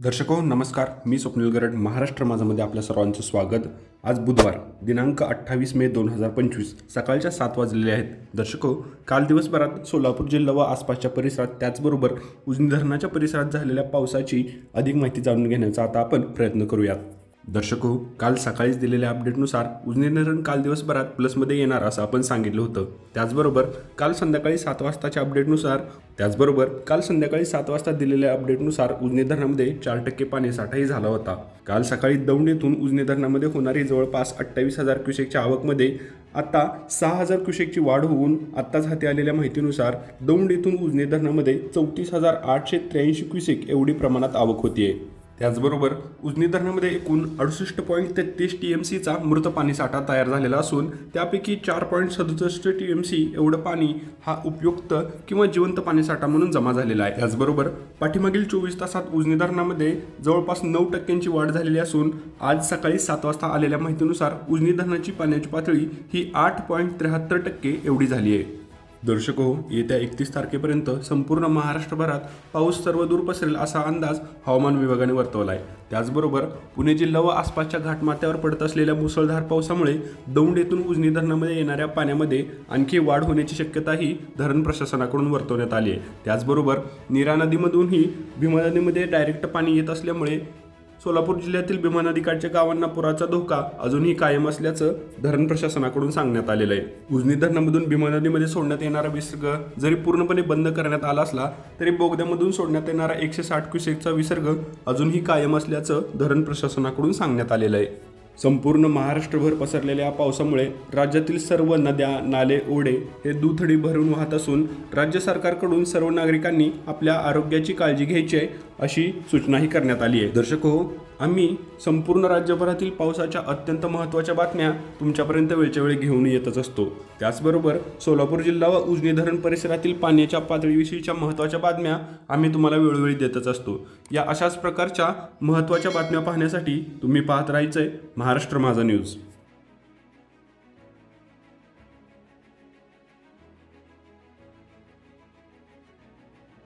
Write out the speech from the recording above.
दर्शको नमस्कार. मी स्वप्नील गरड. महाराष्ट्र माझामध्ये आपल्या सर्वांचं स्वागत. आज बुधवार दिनांक अठ्ठावीस मे दोन हजार पंचवीस. सकाळच्या सात वाजलेले आहेत. दर्शको काल दिवसभरात सोलापूर जिल्हा व आसपासच्या परिसरात त्याचबरोबर उजनी धरणाच्या परिसरात झालेल्या पावसाची अधिक माहिती जाणून घेण्याचा आता आपण प्रयत्न करूयात. दर्शक हो काल सकाळीच दिलेल्या अपडेटनुसार उजनी धरण काल दिवसभरात प्लसमध्ये येणार असं आपण सांगितलं होतं. त्याचबरोबर काल संध्याकाळी सात वाजताच्या अपडेटनुसार त्याचबरोबर काल संध्याकाळी सात वाजता दिलेल्या अपडेटनुसार उजनी धरणामध्ये चार टक्के पाणीसाठाही झाला होता. काल सकाळी दौंड येथून उजनी धरणामध्ये होणारी जवळपास अठ्ठावीस हजार क्युसेकच्या आवकमध्ये आता सहा हजार क्युसेकची वाढ होऊन आत्ताच हाती आलेल्या माहितीनुसार दौंड येथून उजनी धरणामध्ये चौतीस हजार आठशे त्र्याऐंशी क्युसेक एवढी प्रमाणात आवक होतीये. त्याचबरोबर उजनी धरणामध्ये एकूण अडुसष्ट पॉईंट तेहतीस टी एम सीचा मृत पाणीसाठा तयार झालेला असून त्यापैकी चार पॉईंट सदुसष्ट टी एम सी एवढं पाणी हा उपयुक्त किंवा जिवंत पाणीसाठा म्हणून जमा झालेला आहे. त्याचबरोबर पाठीमागील चोवीस तासात उजनी धरणामध्ये जवळपास नऊ टक्क्यांची वाढ झालेली असून आज सकाळी सात वाजता आलेल्या माहितीनुसार उजनी धरणाची पाण्याची पातळी ही आठ पॉईंट त्र्याहत्तर टक्के एवढी झाली आहे. दर्शक हो येत्या एकतीस तारखेपर्यंत संपूर्ण महाराष्ट्रभरात पाऊस सर्वदूर पसरेल असा अंदाज हवामान विभागाने वर्तवला आहे त्याचबरोबर पुणे जिल्हा व आसपासच्या घाटमाथ्यावर पडत असलेल्या मुसळधार पावसामुळे दौंड येथून उजनी धरणामध्ये येणाऱ्या पाण्यामध्ये आणखी वाढ होण्याची शक्यताही धरण प्रशासनाकडून वर्तवण्यात आली आहे. त्याचबरोबर नीरा नदीमधूनही भीमा नदीमध्ये डायरेक्ट पाणी येत असल्यामुळे सोलापूर जिल्ह्यातील भीमा नदीकाठच्या गावांना पुराचा धोका अजूनही कायम असल्याचं धरण प्रशासनाकडून सांगण्यात आलेलं आहे. उजनी धरणामधून भीमा नदीमध्ये सोडण्यात येणारा विसर्ग जरी पूर्णपणे बंद करण्यात आला असला तरी बोगद्यामधून सोडण्यात येणारा एकशे साठ क्युसेकचा विसर्ग अजूनही कायम असल्याचं धरण प्रशासनाकडून सांगण्यात आलेलं आहे. संपूर्ण महाराष्ट्रभर पसरलेल्या पावसामुळे राज्यातील सर्व नद्या नाले ओढे हे दुथडी भरून वाहत असून राज्य सरकारकडून सर्व नागरिकांनी आपल्या आरोग्याची काळजी घ्यायची आहे अशी सूचनाही करण्यात आली आहे. दर्शक हो आम्ही संपूर्ण राज्यभरातील पावसाच्या अत्यंत महत्त्वाच्या बातम्या तुमच्यापर्यंत वेळच्या वेळी घेऊन येतच असतो. त्याचबरोबर सोलापूर जिल्हा व उजनी धरण परिसरातील पाण्याच्या पातळीविषयीच्या महत्त्वाच्या बातम्या आम्ही तुम्हाला वेळोवेळी देतच असतो. या अशाच प्रकारच्या महत्त्वाच्या बातम्या पाहण्यासाठी तुम्ही पाहत राहायचं आहे महाराष्ट्र माझा न्यूज.